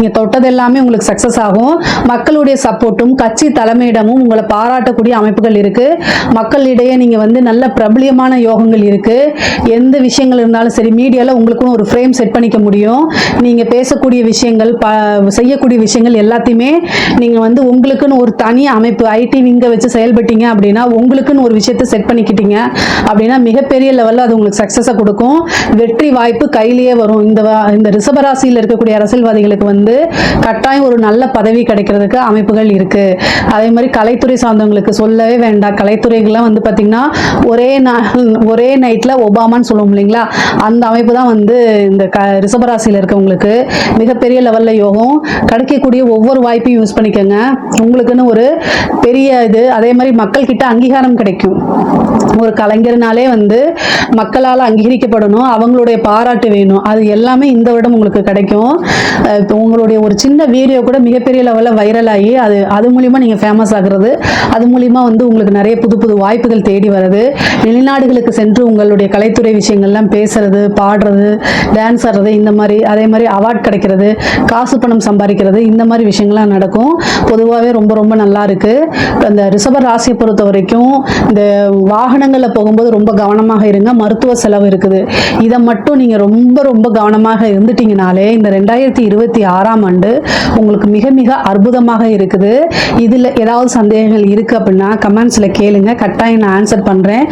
நீங்கள் தொட்டது எல்லாமே உங்களுக்கு சக்ஸஸ் ஆகும். மக்களுடைய சப்போர்ட்டும் கட்சி தலைமையிடமும் உங்களை பாராட்டக்கூடிய அமைப்புகள் இருக்கு. மக்களிடையே நீங்கள் வந்து நல்ல பிரபலியமான யோகங்கள் இருக்கு. எந்த விஷயங்கள் இருந்தாலும் சரி மீடியாவில் உங்களுக்குன்னு ஒரு ஃப்ரேம் செட் பண்ணிக்க முடியும். நீங்கள் பேசக்கூடிய விஷயங்கள் ப செய்யக்கூடிய விஷயங்கள் எல்லாத்தையுமே நீங்கள் வந்து உங்களுக்குன்னு ஒரு தனி அமைப்பு ஐடி விங்க வச்சு செயல்பட்டீங்க அப்படின்னா உங்களுக்குன்னு ஒரு விஷயத்தை செட் பண்ணிக்கிட்டீங்க அப்படின்னா மிகப்பெரிய லெவலில் அது உங்களுக்கு சக்ஸஸை கொடுக்கும். வெற்றி வாய்ப்பு கையிலேயே வரும். இந்த வா- இந்த ரிசபராசியில் இருக்கக்கூடிய அரசியல்வாதிகளுக்கு வந்து கட்டாயம் ஒரு நல்ல பதவி கிடைக்கிறதுக்கு அமைப்புகள் இருக்கு. அதே மாதிரி கலைத்துறை சார்ந்தவங்களுக்கு சொல்லவே வேண்டாம். கலைத்துறைகள்லாம் வந்து பார்த்தீங்கன்னா ஒரே நாள் ஒரே நைட்டில் ஒபாமான்னு சொல்லுவோம் இல்லைங்களா? அந்த அமைப்பு தான் வந்து இந்த க ரிஷபராசியில் இருக்கவங்களுக்கு மிகப்பெரிய லெவலில் யோகம் கிடைக்கக்கூடிய ஒவ்வொரு வாய்ப்பையும் யூஸ் பண்ணிக்கோங்க. உங்களுக்குன்னு ஒரு பெரிய இது. அதே மாதிரி மக்கள்கிட்ட அங்கீகாரம் கிடைக்கும். ஒரு கலைஞர்னாலே வந்து மக்களால் அங்கீகரிக்கப்படணும். அவங்களுடைய பாராட்டு வேணும். அது எல்லாமே இந்த வருடம் உங்களுக்கு கிடைக்கும். அஹ் உங்களுடைய ஒரு சின்ன வீடியோ கூட மிகப்பெரிய லெவலில் வைரல் ஆகி அது அது மூலிமா நீங்கள் ஃபேமஸ் ஆகுறது அது மூலிமா வந்து உங்களுக்கு நிறைய புது புது வாய்ப்புகள் தேடி வருது. வெளிநாடுகளுக்கு சென்று உங்களுடைய கலைத்துறை விஷயங்கள்லாம் பேசுறது பாடுறது டான்ஸ் ஆடுறது இந்த மாதிரி அதே மாதிரி அவார்ட் கிடைக்கிறது காசு பணம் சம்பாதிக்கிறது இந்த மாதிரி விஷயங்கள்லாம் நடக்கும். பொதுவாகவே ரொம்ப ரொம்ப நல்லா இருக்கு. அந்த ரிஷப ராசியை பொறுத்த வரைக்கும் இந்த வாகனங்களில் போகும்போது ரொம்ப கவனமாக இருங்க. மருத்துவ செலவு இருக்குது. இதை மட்டும் நீங்கள் ரொம்ப ரொம்ப கவனமாக இருந்துட்டீங்கனாலே இந்த ரெண்டாயிரத்தி இருபத்தி ஆறாம் ஆண்டு உங்களுக்கு மிக மிக அற்புதமாக இருக்குது. இதில் ஏதாவது சந்தேகங்கள் இருக்குது அப்படின்னா கமெண்ட்ஸில் கேளுங்க. கட்டாயம் நான் ஆன்சர் பண்ணுறேன்